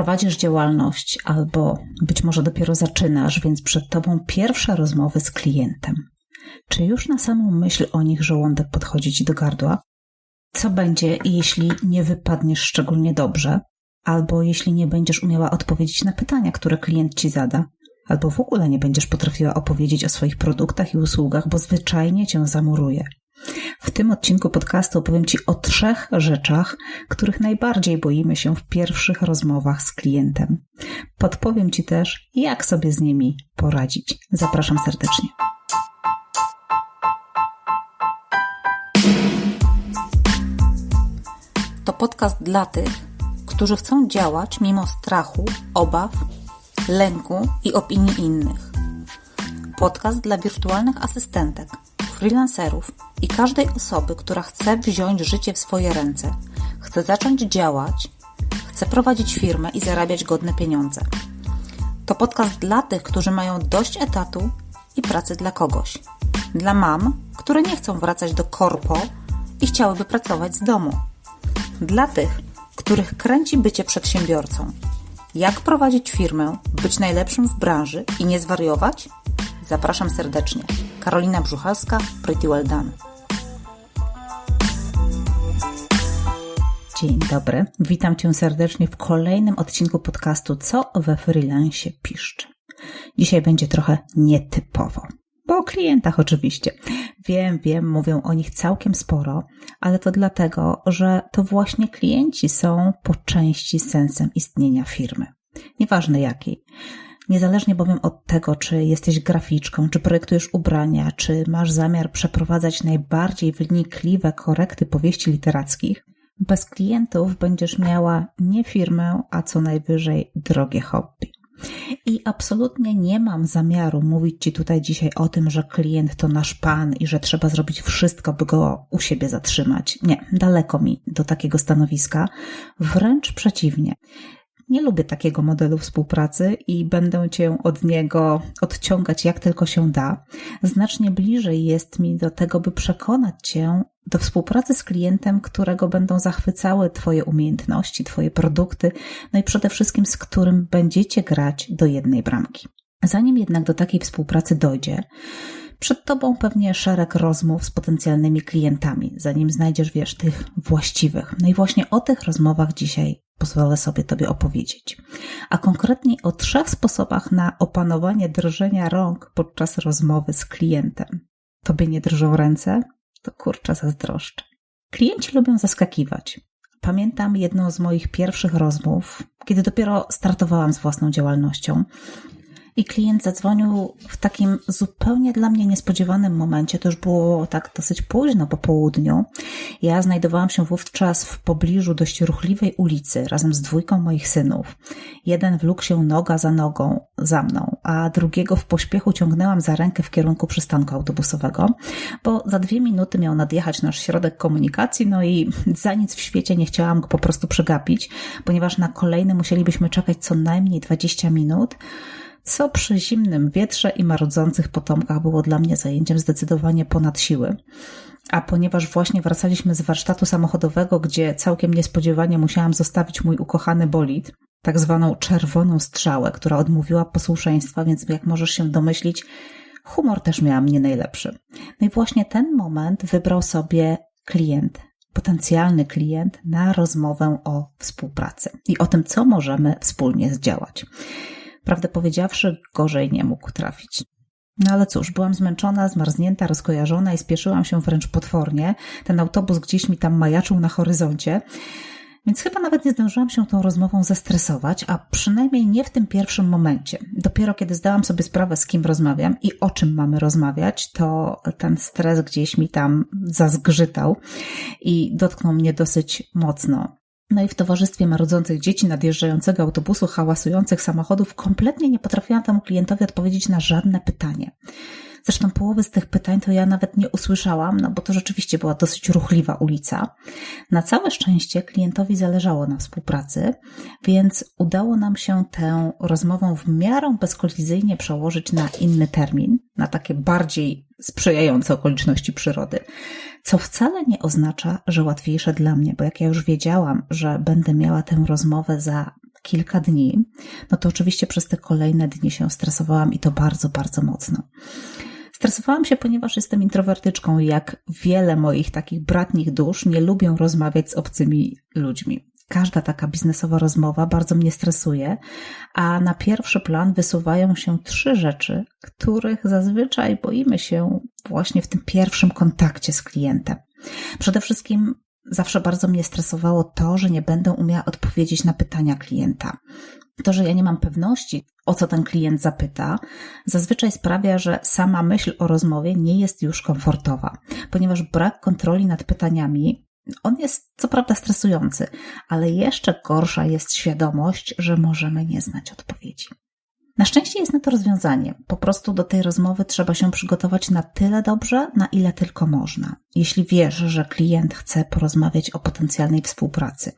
Prowadzisz działalność albo być może dopiero zaczynasz, więc przed tobą pierwsze rozmowy z klientem. Czy już na samą myśl o nich żołądek podchodzi ci do gardła? Co będzie, jeśli nie wypadniesz szczególnie dobrze, albo jeśli nie będziesz umiała odpowiedzieć na pytania, które klient ci zada, albo w ogóle nie będziesz potrafiła opowiedzieć o swoich produktach i usługach, bo zwyczajnie cię zamuruje? W tym odcinku podcastu opowiem Ci o trzech rzeczach, których najbardziej boimy się w pierwszych rozmowach z klientem. Podpowiem Ci też, jak sobie z nimi poradzić. Zapraszam serdecznie. To podcast dla tych, którzy chcą działać mimo strachu, obaw, lęku i opinii innych. Podcast dla wirtualnych asystentek freelancerów i każdej osoby, która chce wziąć życie w swoje ręce, chce zacząć działać, chce prowadzić firmę i zarabiać godne pieniądze. To podcast dla tych, którzy mają dość etatu i pracy dla kogoś. Dla mam, które nie chcą wracać do korpo i chciałyby pracować z domu. Dla tych, których kręci bycie przedsiębiorcą. Jak prowadzić firmę, być najlepszym w branży i nie zwariować? Zapraszam serdecznie. Karolina Brzuchalska, Pretty Well Done. Dzień dobry, witam Cię serdecznie w kolejnym odcinku podcastu Co we freelance piszczy. Dzisiaj będzie trochę nietypowo, bo o klientach oczywiście. Wiem, wiem, mówią o nich całkiem sporo, ale to dlatego, że to właśnie klienci są po części sensem istnienia firmy. Nieważne jakiej. Niezależnie bowiem od tego, czy jesteś graficzką, czy projektujesz ubrania, czy masz zamiar przeprowadzać najbardziej wnikliwe korekty powieści literackich, bez klientów będziesz miała nie firmę, a co najwyżej drogie hobby. I absolutnie nie mam zamiaru mówić Ci tutaj dzisiaj o tym, że klient to nasz pan i że trzeba zrobić wszystko, by go u siebie zatrzymać. Nie, daleko mi do takiego stanowiska. Wręcz przeciwnie. Nie lubię takiego modelu współpracy i będę cię od niego odciągać jak tylko się da. Znacznie bliżej jest mi do tego, by przekonać cię do współpracy z klientem, którego będą zachwycały Twoje umiejętności, Twoje produkty, no i przede wszystkim z którym będziecie grać do jednej bramki. Zanim jednak do takiej współpracy dojdzie, przed Tobą pewnie szereg rozmów z potencjalnymi klientami, zanim znajdziesz, wiesz, tych właściwych. No i właśnie o tych rozmowach dzisiaj pozwolę sobie Tobie opowiedzieć. A konkretniej o trzech sposobach na opanowanie drżenia rąk podczas rozmowy z klientem. Tobie nie drżą ręce? To kurczę zazdroszczę. Klienci lubią zaskakiwać. Pamiętam jedną z moich pierwszych rozmów, kiedy dopiero startowałam z własną działalnością i klient zadzwonił w takim zupełnie dla mnie niespodziewanym momencie. To już było tak dosyć późno po południu. Ja znajdowałam się wówczas w pobliżu dość ruchliwej ulicy razem z dwójką moich synów. Jeden wlókł się noga za nogą za mną, a drugiego w pośpiechu ciągnęłam za rękę w kierunku przystanku autobusowego, bo za dwie minuty miał nadjechać nasz środek komunikacji, no i za nic w świecie nie chciałam go po prostu przegapić, ponieważ na kolejny musielibyśmy czekać co najmniej 20 minut co przy zimnym wietrze i marudzących potomkach było dla mnie zajęciem zdecydowanie ponad siły. A ponieważ właśnie wracaliśmy z warsztatu samochodowego, gdzie całkiem niespodziewanie musiałam zostawić mój ukochany bolid, tak zwaną czerwoną strzałę, która odmówiła posłuszeństwa, więc jak możesz się domyślić, humor też miałam nie najlepszy. No i właśnie ten moment wybrał sobie klient, potencjalny klient na rozmowę o współpracy i o tym, co możemy wspólnie zdziałać. Prawdę powiedziawszy, gorzej nie mógł trafić. No ale cóż, byłam zmęczona, zmarznięta, rozkojarzona i spieszyłam się wręcz potwornie. Ten autobus gdzieś mi tam majaczył na horyzoncie. Więc chyba nawet nie zdążyłam się tą rozmową zestresować, a przynajmniej nie w tym pierwszym momencie. Dopiero kiedy zdałam sobie sprawę, z kim rozmawiam i o czym mamy rozmawiać, to ten stres gdzieś mi tam zazgrzytał i dotknął mnie dosyć mocno. No i w towarzystwie marudzących dzieci, nadjeżdżającego autobusu, hałasujących samochodów, kompletnie nie potrafiłam temu klientowi odpowiedzieć na żadne pytanie. Zresztą połowy z tych pytań to ja nawet nie usłyszałam, no bo to rzeczywiście była dosyć ruchliwa ulica. Na całe szczęście klientowi zależało na współpracy, więc udało nam się tę rozmowę w miarę bezkolizyjnie przełożyć na inny termin, na takie bardziej sprzyjające okoliczności przyrody, co wcale nie oznacza, że łatwiejsze dla mnie, bo jak ja już wiedziałam, że będę miała tę rozmowę za kilka dni, no to oczywiście przez te kolejne dni się stresowałam i to bardzo, bardzo mocno. Stresowałam się, ponieważ jestem introwertyczką i jak wiele moich takich bratnich dusz nie lubią rozmawiać z obcymi ludźmi. Każda taka biznesowa rozmowa bardzo mnie stresuje, a na pierwszy plan wysuwają się trzy rzeczy, których zazwyczaj boimy się właśnie w tym pierwszym kontakcie z klientem. Przede wszystkim zawsze bardzo mnie stresowało to, że nie będę umiała odpowiedzieć na pytania klienta. To, że ja nie mam pewności, o co ten klient zapyta, zazwyczaj sprawia, że sama myśl o rozmowie nie jest już komfortowa, ponieważ brak kontroli nad pytaniami on jest co prawda stresujący, ale jeszcze gorsza jest świadomość, że możemy nie znać odpowiedzi. Na szczęście jest na to rozwiązanie. Po prostu do tej rozmowy trzeba się przygotować na tyle dobrze, na ile tylko można. Jeśli wiesz, że klient chce porozmawiać o potencjalnej współpracy,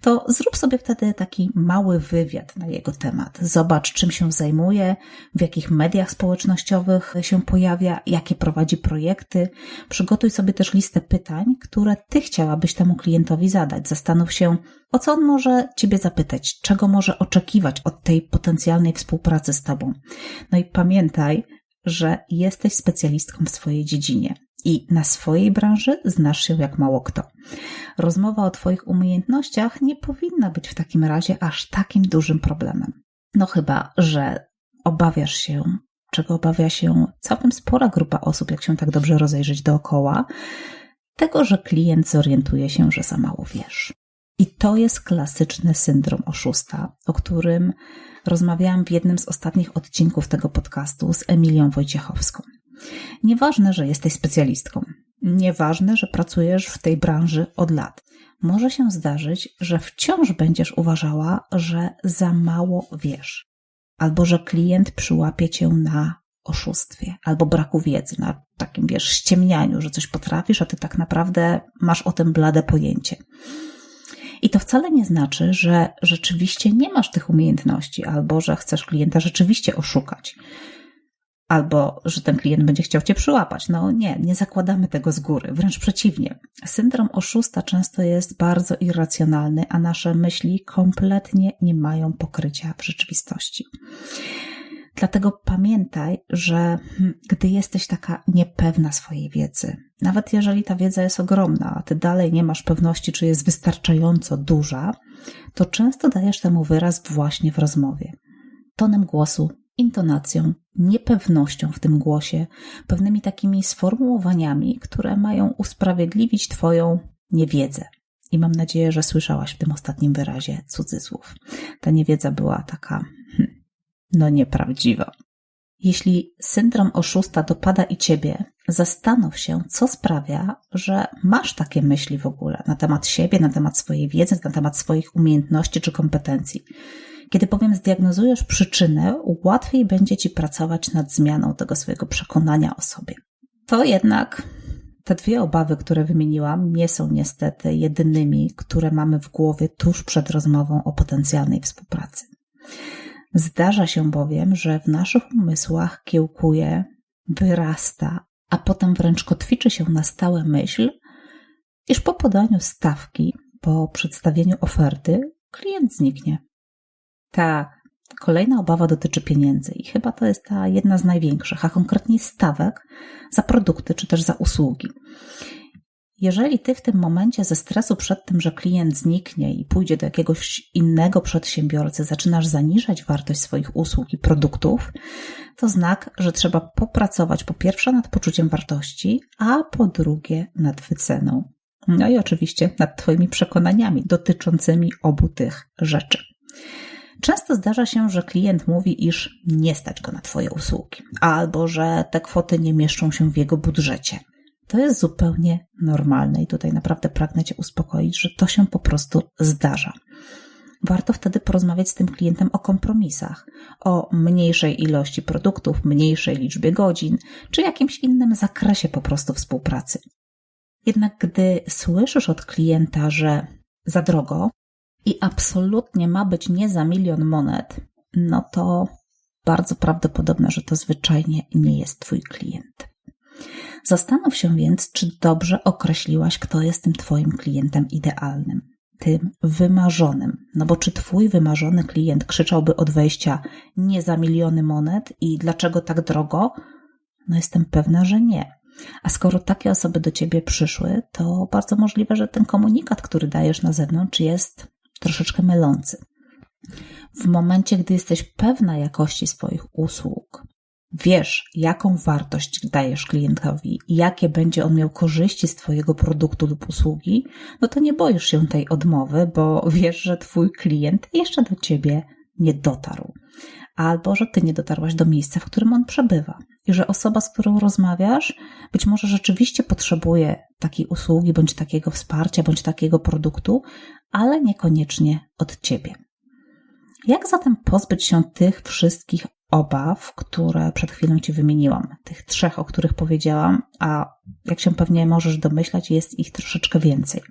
to zrób sobie wtedy taki mały wywiad na jego temat. Zobacz, czym się zajmuje, w jakich mediach społecznościowych się pojawia, jakie prowadzi projekty. Przygotuj sobie też listę pytań, które ty chciałabyś temu klientowi zadać. Zastanów się, o co on może ciebie zapytać, czego może oczekiwać od tej potencjalnej współpracy z tobą. No i pamiętaj, że jesteś specjalistką w swojej dziedzinie i na swojej branży znasz się jak mało kto. Rozmowa o Twoich umiejętnościach nie powinna być w takim razie aż takim dużym problemem. No chyba, że obawiasz się, czego obawia się całkiem spora grupa osób, jak się tak dobrze rozejrzeć dookoła, tego, że klient zorientuje się, że za mało wiesz. I to jest klasyczny syndrom oszusta, o którym rozmawiałam w jednym z ostatnich odcinków tego podcastu z Emilią Wojciechowską. Nieważne, że jesteś specjalistką, nieważne, że pracujesz w tej branży od lat. Może się zdarzyć, że wciąż będziesz uważała, że za mało wiesz, albo że klient przyłapie cię na oszustwie, albo braku wiedzy, na takim wiesz, ściemnianiu, że coś potrafisz, a ty tak naprawdę masz o tym blade pojęcie. I to wcale nie znaczy, że rzeczywiście nie masz tych umiejętności, albo że chcesz klienta rzeczywiście oszukać, albo że ten klient będzie chciał cię przyłapać. No nie, nie zakładamy tego z góry, wręcz przeciwnie. Syndrom oszusta często jest bardzo irracjonalny, a nasze myśli kompletnie nie mają pokrycia w rzeczywistości. Dlatego pamiętaj, że hm, gdy jesteś taka niepewna swojej wiedzy, nawet jeżeli ta wiedza jest ogromna, a ty dalej nie masz pewności, czy jest wystarczająco duża, to często dajesz temu wyraz właśnie w rozmowie. Tonem głosu, intonacją, niepewnością w tym głosie, pewnymi takimi sformułowaniami, które mają usprawiedliwić Twoją niewiedzę. I mam nadzieję, że słyszałaś w tym ostatnim wyrazie cudzysłów. Ta niewiedza była taka no nieprawdziwa. Jeśli syndrom oszusta dopada i ciebie, zastanów się, co sprawia, że masz takie myśli w ogóle na temat siebie, na temat swojej wiedzy, na temat swoich umiejętności czy kompetencji. Kiedy bowiem zdiagnozujesz przyczynę, łatwiej będzie ci pracować nad zmianą tego swojego przekonania o sobie. To jednak te dwie obawy, które wymieniłam, nie są niestety jedynymi, które mamy w głowie tuż przed rozmową o potencjalnej współpracy. Zdarza się bowiem, że w naszych umysłach kiełkuje, wyrasta, a potem wręcz kotwiczy się na stałe myśl, iż po podaniu stawki, po przedstawieniu oferty, klient zniknie. Tak, kolejna obawa dotyczy pieniędzy i chyba to jest ta jedna z największych, a konkretnie stawek za produkty czy też za usługi. Jeżeli ty w tym momencie ze stresu przed tym, że klient zniknie i pójdzie do jakiegoś innego przedsiębiorcy, zaczynasz zaniżać wartość swoich usług i produktów, to znak, że trzeba popracować po pierwsze nad poczuciem wartości, a po drugie nad wyceną. No i oczywiście nad Twoimi przekonaniami dotyczącymi obu tych rzeczy. Często zdarza się, że klient mówi, iż nie stać go na Twoje usługi, albo że te kwoty nie mieszczą się w jego budżecie. To jest zupełnie normalne i tutaj naprawdę pragnę Cię uspokoić, że to się po prostu zdarza. Warto wtedy porozmawiać z tym klientem o kompromisach, o mniejszej ilości produktów, mniejszej liczbie godzin, czy jakimś innym zakresie po prostu współpracy. Jednak gdy słyszysz od klienta, że za drogo i absolutnie ma być nie za milion monet, no to bardzo prawdopodobne, że to zwyczajnie nie jest Twój klient. Zastanów się więc, czy dobrze określiłaś, kto jest tym Twoim klientem idealnym. tym wymarzonym. No bo czy twój wymarzony klient krzyczałby od wejścia nie za miliony monet i dlaczego tak drogo? No jestem pewna, że nie. A skoro takie osoby do ciebie przyszły, to bardzo możliwe, że ten komunikat, który dajesz na zewnątrz, jest troszeczkę mylący. W momencie, gdy jesteś pewna jakości swoich usług, wiesz, jaką wartość dajesz klientowi i jakie będzie on miał korzyści z Twojego produktu lub usługi, no to nie boisz się tej odmowy, bo wiesz, że Twój klient jeszcze do Ciebie nie dotarł. Albo że Ty nie dotarłaś do miejsca, w którym on przebywa. I że osoba, z którą rozmawiasz, być może rzeczywiście potrzebuje takiej usługi, bądź takiego wsparcia, bądź takiego produktu, ale niekoniecznie od Ciebie. Jak zatem pozbyć się tych wszystkich obaw, które przed chwilą Ci wymieniłam? Tych trzech, o których powiedziałam, a jak się pewnie możesz domyślać, jest ich troszeczkę więcej.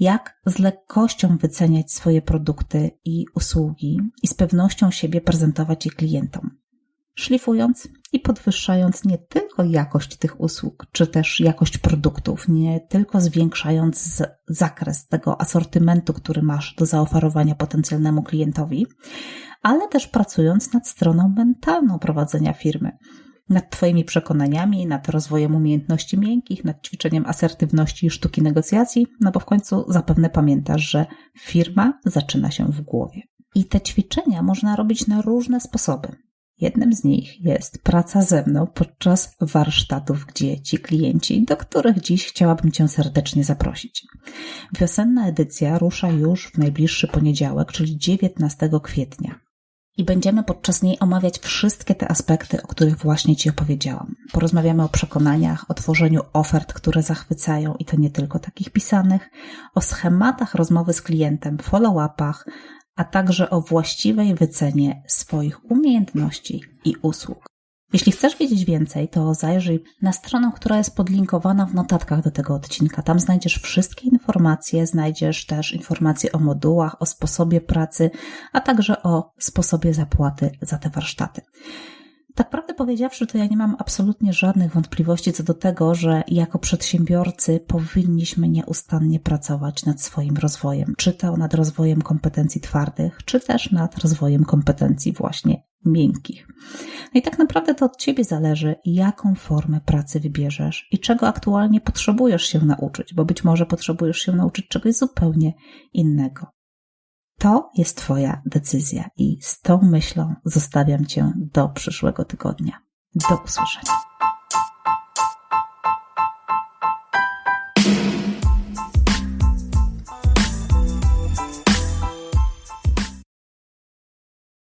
Jak z lekkością wyceniać swoje produkty i usługi i z pewnością siebie prezentować je klientom? szlifując i podwyższając nie tylko jakość tych usług, czy też jakość produktów, nie tylko zwiększając zakres tego asortymentu, który masz do zaoferowania potencjalnemu klientowi, ale też pracując nad stroną mentalną prowadzenia firmy, nad Twoimi przekonaniami, nad rozwojem umiejętności miękkich, nad ćwiczeniem asertywności i sztuki negocjacji, no bo w końcu zapewne pamiętasz, że firma zaczyna się w głowie. I te ćwiczenia można robić na różne sposoby. Jednym z nich jest praca ze mną podczas warsztatów, gdzie ci klienci, do których dziś chciałabym Cię serdecznie zaprosić. Wiosenna edycja rusza już w najbliższy poniedziałek, czyli 19 kwietnia. I będziemy podczas niej omawiać wszystkie te aspekty, o których właśnie Ci opowiedziałam. Porozmawiamy o przekonaniach, o tworzeniu ofert, które zachwycają i to nie tylko takich pisanych, o schematach rozmowy z klientem, follow-upach, a także o właściwej wycenie swoich umiejętności i usług. Jeśli chcesz wiedzieć więcej, to zajrzyj na stronę, która jest podlinkowana w notatkach do tego odcinka. Tam znajdziesz wszystkie informacje, znajdziesz też informacje o modułach, o sposobie pracy, a także o sposobie zapłaty za te warsztaty. Tak prawdę powiedziawszy, to ja nie mam absolutnie żadnych wątpliwości co do tego, że jako przedsiębiorcy powinniśmy nieustannie pracować nad swoim rozwojem, czy to nad rozwojem kompetencji twardych, czy też nad rozwojem kompetencji właśnie miękkich. No i tak naprawdę to od Ciebie zależy, jaką formę pracy wybierzesz i czego aktualnie potrzebujesz się nauczyć, bo być może potrzebujesz się nauczyć czegoś zupełnie innego. To jest Twoja decyzja i z tą myślą zostawiam Cię do przyszłego tygodnia. Do usłyszenia.